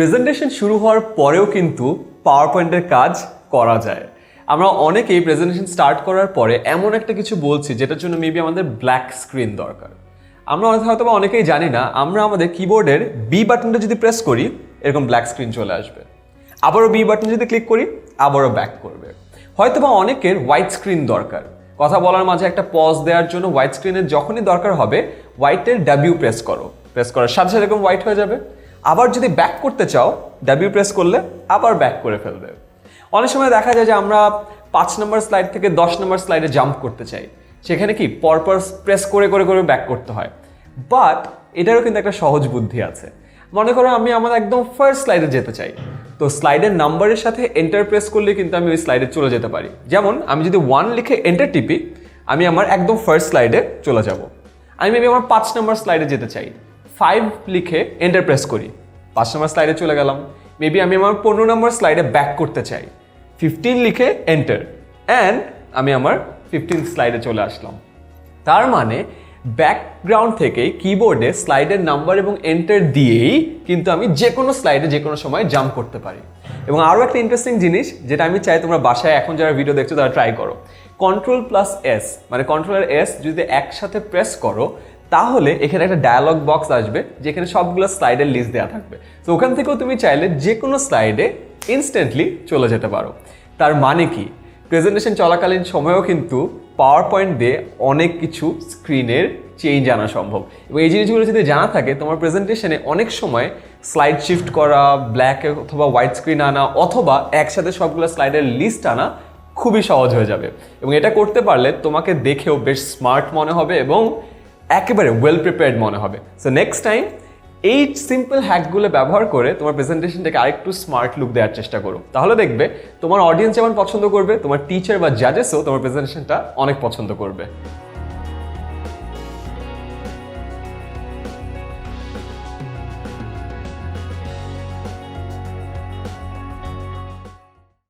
Presentation শুরু হওয়ার পরেও কিন্তু পাওয়ার পয়েন্টের কাজ করা যায়। আমরা অনেকেই প্রেজেন্টেশন স্টার্ট করার পরে এমন একটা কিছু বলছি যেটার জন্য মেবি আমাদের ব্ল্যাক স্ক্রিন দরকার। আমরা হয়তো বা অনেকেই জানি না, আমরা আমাদের কিবোর্ডের বি বাটনটা যদি প্রেস করি, এরকম ব্ল্যাক স্ক্রিন চলে আসবে। আবারও বি বাটন যদি ক্লিক করি, আবারও ব্যাক করবে। হয়তো বা অনেকের হোয়াইট স্ক্রিন দরকার। কথা বলার মাঝে একটা পজ দেওয়ার জন্য হোয়াইট স্ক্রিনের যখনই দরকার হবে হোয়াইটের ডাব্লিউ প্রেস করো। প্রেস করার সাথে সাথে এরকম হোয়াইট হয়ে যাবে। আবার যদি ব্যাক করতে চাও ডাব্লিউ প্রেস করলে আবার ব্যাক করে ফেলবে। অনেক সময় দেখা যায় যে আমরা পাঁচ নম্বর স্লাইড থেকে দশ নম্বর স্লাইডে জাম্প করতে চাই। সেখানে কি পরপর প্রেস করে করে করে ব্যাক করতে হয়। বাট এটারও কিন্তু একটা সহজ বুদ্ধি আছে। মনে করো আমি আমার একদম ফার্স্ট স্লাইডে যেতে চাই। তো স্লাইডের নাম্বারের সাথে এন্টার প্রেস করলে কিন্তু আমি ওই স্লাইডে চলে যেতে পারি। যেমন আমি যদি ওয়ান লিখে এন্টার টিপি, আমি আমার একদম ফার্স্ট স্লাইডে চলে যাব। আমি মেবি আমার পাঁচ নম্বর স্লাইডে যেতে চাই। ফাইভ লিখে এন্টার প্রেস করি। পাঁচ নম্বর স্লাইডে চলে গেলাম। মেবি আমি আমার পনেরো নম্বর স্লাইডে ব্যাক করতে চাই। ফিফটিন লিখে এন্টার অ্যান্ড আমি আমার ফিফটিন স্লাইডে চলে আসলাম। তার মানে ব্যাকগ্রাউন্ড থেকে কিবোর্ডে স্লাইডের নাম্বার এবং এন্টার দিয়েই কিন্তু আমি যে কোনো স্লাইডে যে কোনো সময় জাম্প করতে পারি। এবং আরও একটা ইন্টারেস্টিং জিনিস, যেটা আমি চাই তোমরা বাসায় এখন যারা ভিডিও দেখছ তারা ট্রাই করো। কন্ট্রোল প্লাস এস মানে কন্ট্রোলার এস যদি একসাথে প্রেস করো তাহলে এখানে একটা ডায়ালগ বক্স আসবে, যেখানে সবগুলো স্লাইডের লিস্ট দেওয়া থাকবে। তো ওখান থেকেও তুমি চাইলে যে কোনো স্লাইডে ইনস্ট্যান্টলি চলে যেতে পারো। তার মানে কি? প্রেজেন্টেশন চলাকালীন সময়েও কিন্তু পাওয়ার পয়েন্ট দিয়ে অনেক কিছু স্ক্রিনের চেঞ্জ আনা সম্ভব। এবং এই জিনিসগুলো যদি জানা থাকে, তোমার প্রেজেন্টেশনে অনেক সময় স্লাইড শিফট করা ব্ল্যাক অথবা হোয়াইট স্ক্রিন আনা, অথবা একসাথে সবগুলো স্লাইডের লিস্ট আনা খুবই সহজ হয়ে যাবে। এবং এটা করতে পারলে তোমাকে দেখেও বেশ স্মার্ট মনে হবে এবং একেবারে ওয়েল প্রিপেয়ার্ড মনে হবে। সো নেক্সট টাইম এই সিম্পল হ্যাকগুলো ব্যবহার করে তোমার প্রেজেন্টেশনটাকে আরেকটু স্মার্ট লুক দেওয়ার চেষ্টা করো। তাহলে দেখবে তোমার অডিয়েন্স যেমন পছন্দ করবে, তোমার টিচার বা জাজেসও তোমার প্রেজেন্টেশনটা অনেক পছন্দ করবে।